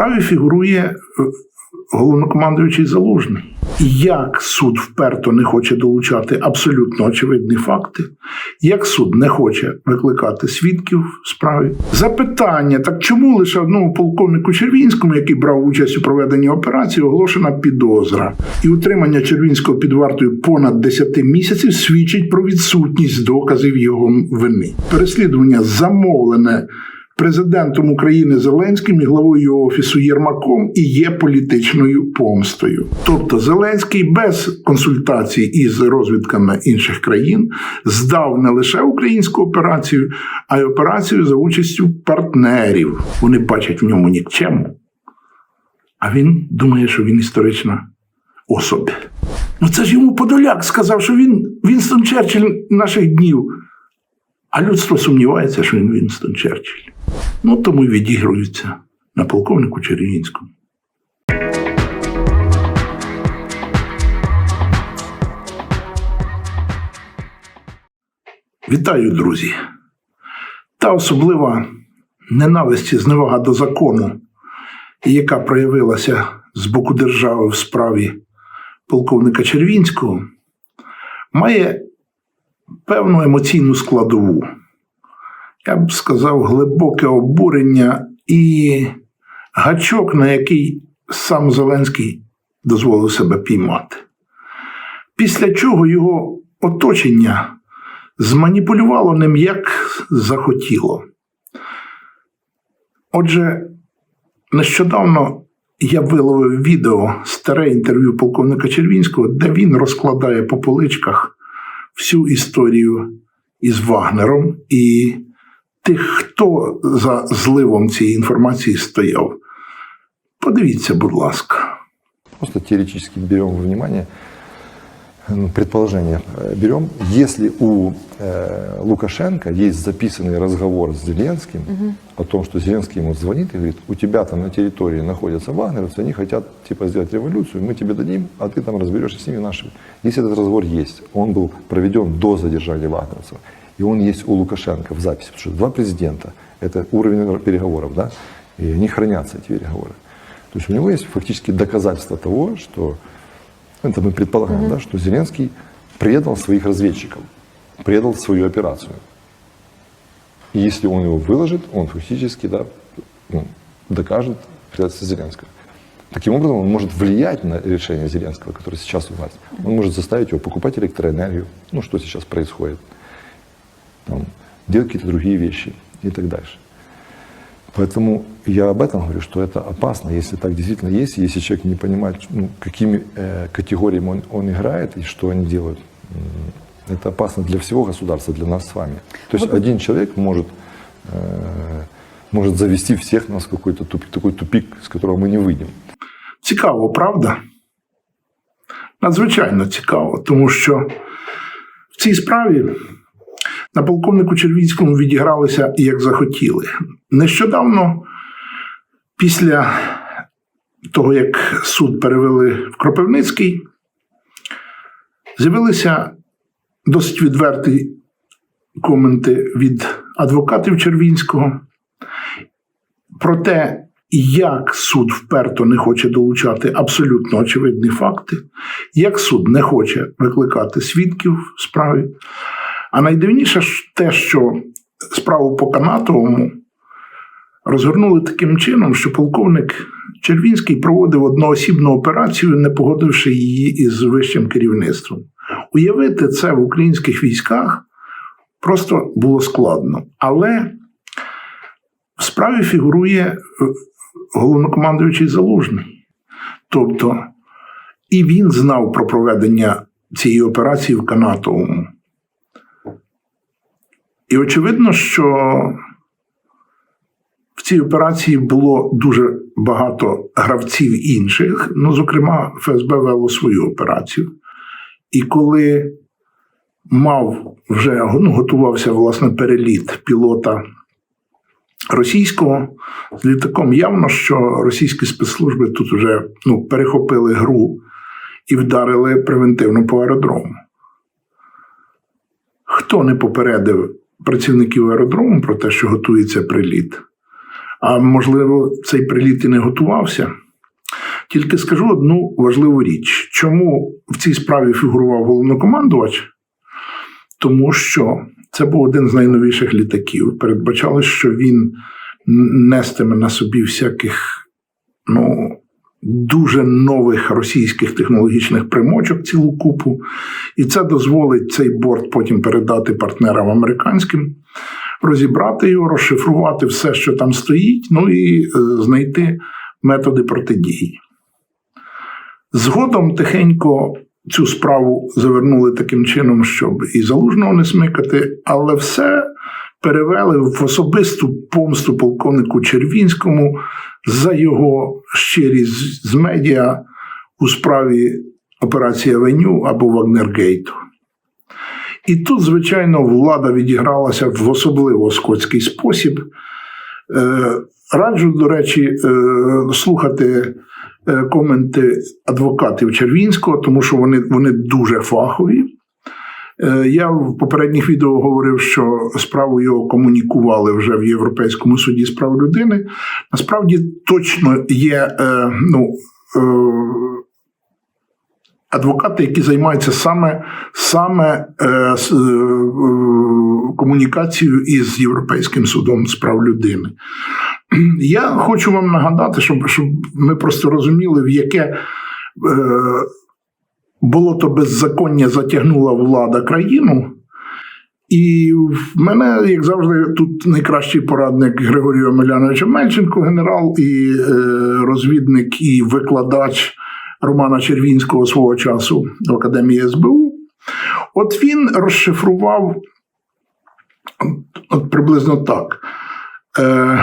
справі фігурує е, головнокомандуючий залужний. Як суд вперто не хоче долучати абсолютно очевидні факти, як суд не хоче викликати свідків в справі. Запитання: так чому лише одному полковнику Червінському, який брав участь у проведенні операції, оголошена підозра, і утримання Червінського під вартою понад 10 місяців свідчить про відсутність доказів його вини. Переслідування замовлене президентом України Зеленським і главою офісу Єрмаком і є політичною помстою. Тобто Зеленський без консультацій із розвідками інших країн здав не лише українську операцію, а й операцію за участю партнерів. Вони бачать в ньому нікчему. А він думає, що він історична особа. Ну це ж йому Подоляк сказав, що він Вінстон Черчилль наших днів. А людство сумнівається, що він Вінстон Черчилль. Ну, тому й відігруються на полковнику Червінському. Вітаю, друзі! Та особлива ненависть і зневага до закону, яка проявилася з боку держави в справі полковника Червінського, має певну емоційну складову. Я б сказав, глибоке обурення і гачок, на який сам Зеленський дозволив себе піймати. Після чого його оточення зманіпулювало ним як захотіло. Отже, нещодавно я виловив відео старе інтерв'ю полковника Червінського, де він розкладає по поличках всю історію із Вагнером і тих, хто за зливом цієї інформації стояв. Подивіться, будь ласка. Просто теоретически берем во внимание ну, предположение. э, Берем, если у э, Лукашенко есть записанный разговор с Зеленским о том, что Зеленский ему звонит и говорит, у тебя там на территории находятся вагнеровцы, они хотят типа сделать революцию, мы тебе дадим, а ты там разберешься с ними нашими. Если этот разговор есть, он был проведен до задержания вагнеровцев, и он есть у Лукашенко в записи, потому что два президента, это уровень переговоров, да, и они хранятся, эти переговоры. То есть у него есть фактически доказательства того, что, ну, это мы предполагаем, да, что Зеленский предал своих разведчиков, предал свою операцию. И если он его выложит, он фактически да, ну, докажет предательство Зеленского. Таким образом, он может влиять на решение Зеленского, который сейчас у власти. Он может заставить его покупать электроэнергию, ну, что сейчас происходит, там, делать какие-то другие вещи и так дальше. Поэтому я об этом говорю, что это опасно, если так действительно есть, если человек не понимает, ну, какими э, категориями он, он играет и что они делают. М, Это опасно для всего государства, для нас с вами. То есть один человек может, э, может завести всех нас в какой-то тупик, такой тупик, с которого мы не выйдем. Цікаво, правда? Надзвичайно цікаво, тому що в цій справі На полковнику Червінському відігралися як захотіли. Нещодавно, після того, як суд перевели в Кропивницький, з'явилися досить відверті коменти від адвокатів Червінського про те, як суд вперто не хоче долучати абсолютно очевидні факти, як суд не хоче викликати свідків в справі. А найдивніше те, що справу по Канатовому розгорнули таким чином, що полковник Червінський проводив одноосібну операцію, не погодивши її із вищим керівництвом. Уявити це в українських військах просто було складно. Але в справі фігурує е, головнокомандуючий залужний. Тобто, і він знав про проведення цієї операції в Канатовому. І очевидно, що в цій операції було дуже багато гравців інших. Ну, зокрема, ФСБ вело свою операцію. І коли мав вже ну, готувався власне переліт пілота російського з літаком, явно, що російські спецслужби тут вже ну, перехопили гру і вдарили превентивно по аеродрому. Хто не попередив працівників аеродрому про те, що готується приліт? А можливо, цей приліт і не готувався. Тільки скажу одну важливу річ: чому в цій справі фігурував головнокомандувач? Тому що це був один з найновіших літаків. Передбачалось, що він нестиме на собі всяких ну, дуже нових російських технологічних примочок цілу купу. І це дозволить цей борт потім передати партнерам американським, розібрати його, розшифрувати все, що там стоїть, ну і е, знайти методи протидії. Згодом тихенько цю справу завернули таким чином, щоб і залужного не смикати, але все перевели в особисту помсту полковнику Червінському за його щирість з медіа у справі операції Авеню або Вагнергейту. І тут, звичайно, влада відігралася в особливо скотський спосіб. Е, Раджу, до речі, е, слухати е, коменти адвокатів Червінського, тому що вони, вони дуже фахові. Е, Я в попередніх відео говорив, що справу його комунікували вже в Європейському суді з прав людини. Насправді точно є е, ну, е, адвокати, які займаються саме, саме комунікацією із Європейським судом з прав людини. Я хочу вам нагадати, щоб, щоб ми просто розуміли, в яке болото беззаконня затягнула влада країну. І в мене, як завжди, тут найкращий порадник Григорій Омелянович Мельченко, генерал, і е, розвідник, і викладач Романа Червінського свого часу в Академії СБУ. От він розшифрував от приблизно так. Е,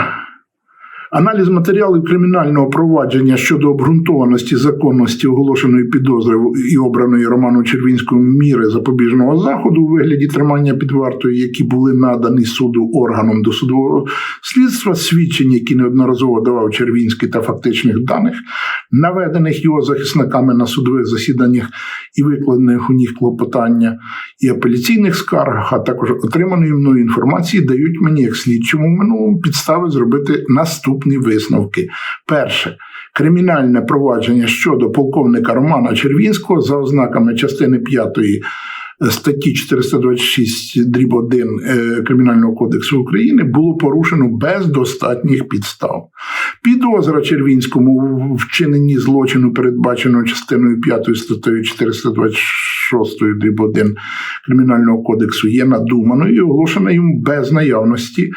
Аналіз матеріалів кримінального провадження щодо обґрунтованості законності оголошеної підозри і обраної Роману Червінському міри запобіжного заходу у вигляді тримання під вартою, які були надані суду органом досудового слідства, свідчень, які неодноразово давав Червінський та фактичних даних, наведених його захисниками на судових засіданнях і викладених у них клопотання і апеляційних скаргах, а також отриманої мною інформації, дають мені як слідчому минулому підстави зробити наступні висновки. Перше. Кримінальне провадження щодо полковника Романа Червінського за ознаками частини 5 статті 426 дріб 1 е, Кримінального кодексу України було порушено без достатніх підстав. Підозра Червінському у вчиненні злочину, передбаченого частиною 5 статтею 426 дріб 1 Кримінального кодексу, є надуманою і оголошена йому без наявності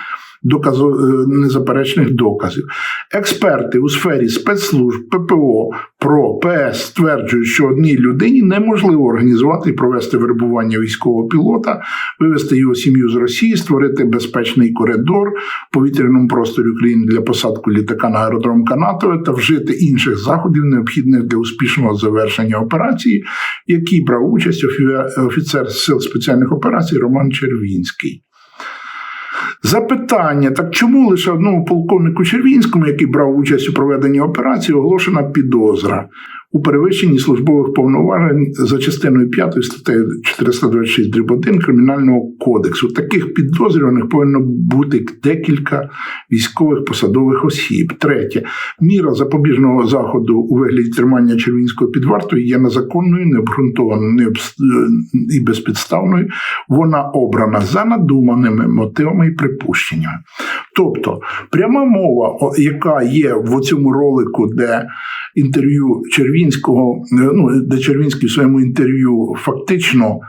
доказу, е, незаперечних доказів. Експерти у сфері спецслужб ППО ПРО ПС стверджують, що одній людині неможливо організувати і провести вербування військового пілота, вивести його сім'ю з Росії, створити безпечний коридор в повітряному просторі України для посадку літака на аеродром Канатове та вжити інших заходів, необхідних для успішного завершення операції, в якій брав участь офі- офіцер сил спеціальних операцій Роман Червінський. Запитання: так чому лише одному полковнику Червінському, який брав участь у проведенні операції, оголошена підозра у перевищенні службових повноважень за частиною 5 статтею 426 дріб 1 Кримінального кодексу? Таких підозрюваних повинно бути декілька військових посадових осіб. Третє, міра запобіжного заходу у вигляді тримання Червінського під вартою є незаконною, необґрунтованою необс- і безпідставною. Вона обрана за надуманими мотивами і припущеннями. Тобто, пряма мова, яка є в цьому ролику, де інтерв'ю Червінського, е, ну де Червінський в своєму інтерв'ю фактично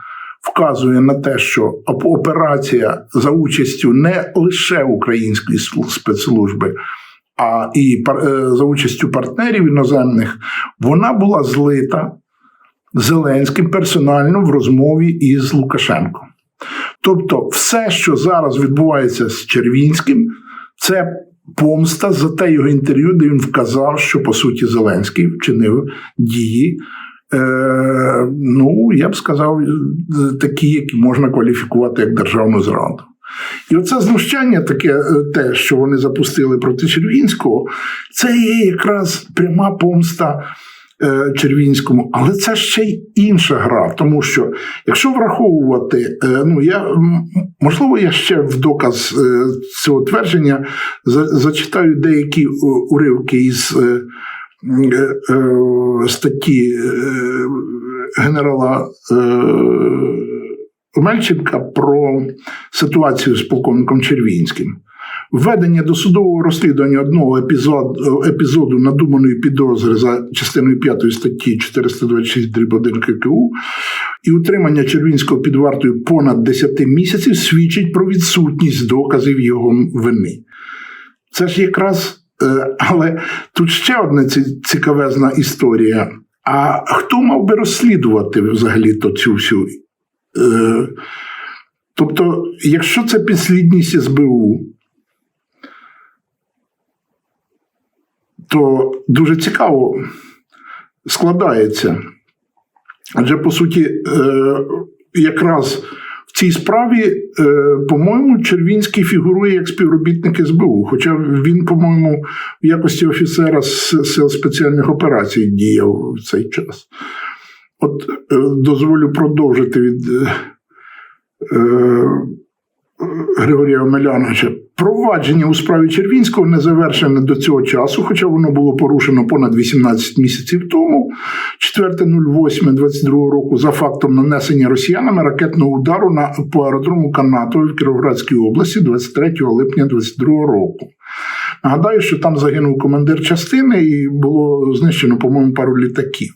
вказує на те, що операція за участю не лише української спецслужби. А і е, за участю партнерів іноземних вона була злита Зеленським персонально в розмові із Лукашенком. Тобто, все, що зараз відбувається з Червінським, це помста за те його інтерв'ю, де він вказав, що по суті Зеленський вчинив дії. Е, ну, я б сказав, такі, які можна кваліфікувати як державну зраду. І оце знущання, таке, е, те, що вони запустили проти Червінського, це є якраз пряма помста Червінському, але це ще й інша гра. Тому що, якщо враховувати, е, ну я можливо, я ще в доказ е, цього твердження зачитаю деякі е, уривки із е, е, е, статті е, генерала е, Мельченка про ситуацію з полковником Червінським. Введення досудового розслідування одного епізоду, епізоду надуманої підозри за частиною 5 статті 426 дріб 1 ККУ і утримання Червінського під вартою понад 10 місяців свідчить про відсутність доказів його вини. Це ж якраз, е, але тут ще одна ці- цікавезна історія. А хто мав би розслідувати взагалі то цю всю? Е, тобто, якщо це підслідність СБУ, то дуже цікаво складається. Адже, по суті, е, якраз в цій справі, е, по-моєму, Червінський фігурує як співробітник СБУ, хоча він, по-моєму, в якості офіцера з сил спеціальних операцій діяв в цей час. От е, дозволю продовжити від Григорія Омеляновича. Провадження у справі Червінського не завершене до цього часу, хоча воно було порушено понад 18 місяців тому, 4.08.22 року, за фактом нанесення росіянами ракетного удару на по аеродрому Канатове в Кіровоградській області 23 липня 22 року. Нагадаю, що там загинув командир частини і було знищено, по-моєму, пару літаків.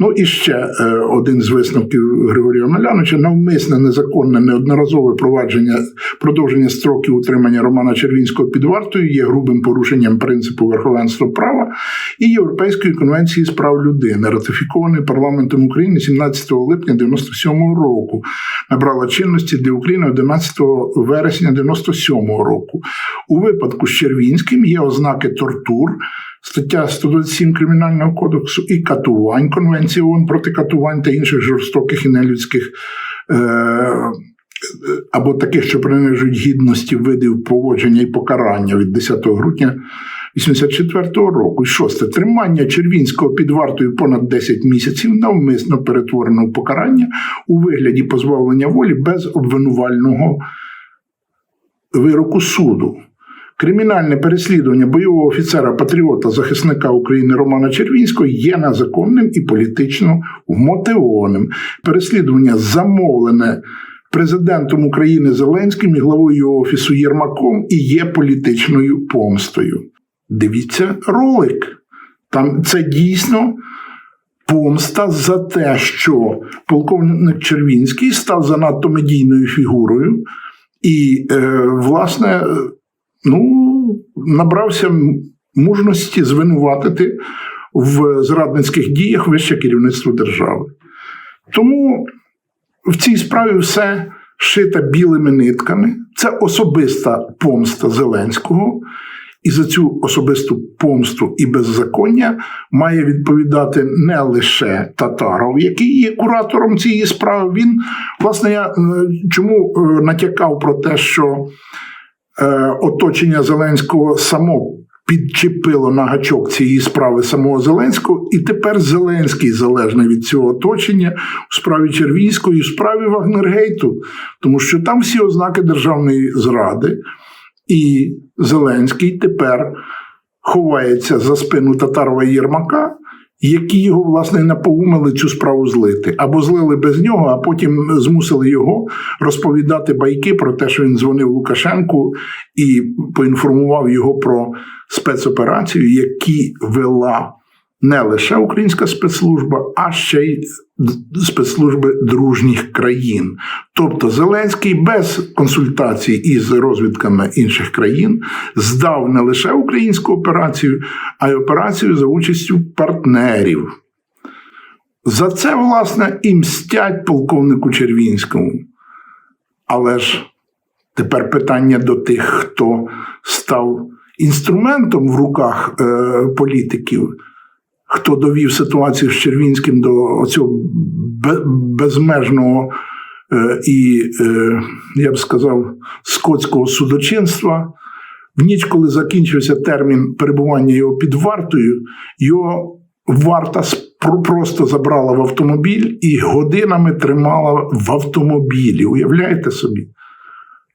Ну і ще е, один з висновків Григорія Омеляновича навмисне незаконне неодноразове провадження продовження строків утримання Романа Червінського під вартою є грубим порушенням принципу верховенства права і Європейської конвенції з прав людини, ратифікованої парламентом України 17 липня 97 року, набрала чинності для України 11 вересня 97 року. У випадку з Червінським є ознаки тортур. Стаття 127 Кримінального кодексу і катувань Конвенції ООН проти катувань та інших жорстоких і нелюдських е, або таких, що принижують гідності видів поводження і покарання від 10 грудня 84-го року. І шосте тримання Червінського під вартою понад 10 місяців навмисно перетворено в покарання у вигляді позбавлення волі без обвинувального вироку суду. Кримінальне переслідування бойового офіцера патріота захисника України Романа Червінського є незаконним і політично вмотивованим. Переслідування замовлене президентом України Зеленським і главою офісу Єрмаком і є політичною помстою. Дивіться ролик. Там це дійсно помста за те, що полковник Червінський став занадто медійною фігурою, і, е, власне, ну, набрався мужності звинуватити в зрадницьких діях вище керівництво держави. Тому в цій справі все шита білими нитками. Це особиста помста Зеленського. І за цю особисту помсту і беззаконня має відповідати не лише Татаров, який є куратором цієї справи. Він, власне, я е, чому е, натякав про те, що оточення Зеленського само підчепило на гачок цієї справи самого Зеленського, і тепер Зеленський залежний від цього оточення у справі Червінського і в справі Вагнергейту, тому що там всі ознаки державної зради. І Зеленський тепер ховається за спину Татарова Єрмака, які його, власне, напоумили цю справу злити. Або злили без нього, а потім змусили його розповідати байки про те, що він дзвонив Лукашенку і поінформував його про спецоперацію, які вела не лише українська спецслужба, а ще й спецслужби дружніх країн. Тобто Зеленський без консультацій із розвідками інших країн здав не лише українську операцію, а й операцію за участю партнерів. За це, власне, і мстять полковнику Червінському. Але ж тепер питання до тих, хто став інструментом в руках е, політиків хто довів ситуацію з Червінським до цього безмежного е, і, е, я б сказав, скотського судочинства. В ніч, коли закінчився термін перебування його під вартою, його варта просто забрала в автомобіль і годинами тримала в автомобілі. Уявляєте собі?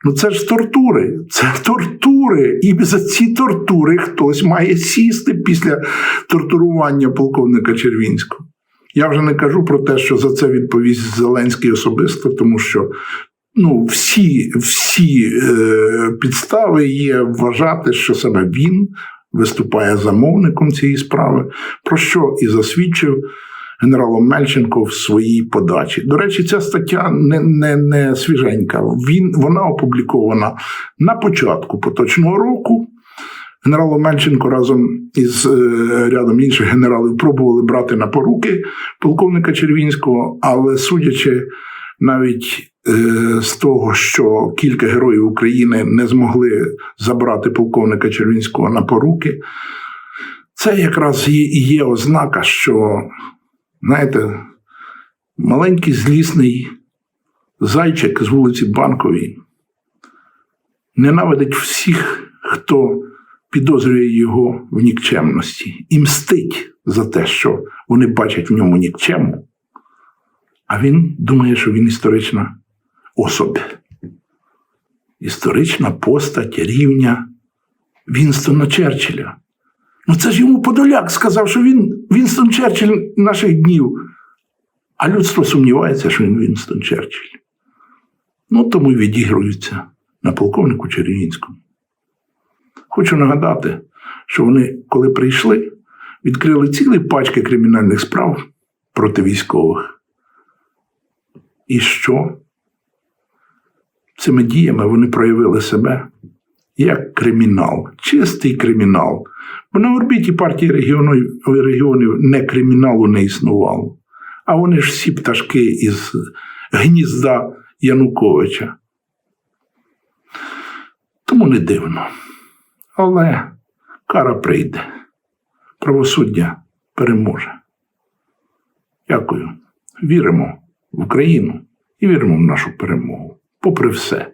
Ну це ж тортури, це тортури. І за ці тортури хтось має сісти після тортурування полковника Червінського. Я вже не кажу про те, що за це відповість Зеленський особисто, тому що ну, всі, всі е, підстави є вважати, що саме він виступає замовником цієї справи, про що і засвідчив генералом Мельченко в своїй подачі. До речі, ця стаття не, не, не свіженька. Він, вона опублікована на початку поточного року. Генерал Омельченко разом із е, рядом інших генералів пробували брати на поруки полковника Червінського, але судячи навіть е, з того, що кілька героїв України не змогли забрати полковника Червінського на поруки, це якраз і є ознака, що, знаєте, маленький злісний зайчик з вулиці Банковій ненавидить всіх, хто підозрює його в нікчемності і мстить за те, що вони бачать в ньому нікчему. А він думає, що він історична особа. Історична постать рівня Вінстона Черчилля. Ну це ж йому Подоляк сказав, що він Вінстон Черчилль наших днів. А людство сумнівається, що він Вінстон Черчилль. Ну, тому й відігруються на полковнику Червінському. Хочу нагадати, що вони, коли прийшли, відкрили цілі пачки кримінальних справ проти військових. І що? Цими діями вони проявили себе як кримінал, чистий кримінал. Бо на орбіті партії регіонів, регіонів не криміналу не існувало. А вони ж всі пташки із гнізда Януковича. Тому не дивно. Але кара прийде. Правосуддя переможе. Дякую. Віримо в Україну і віримо в нашу перемогу. Попри все.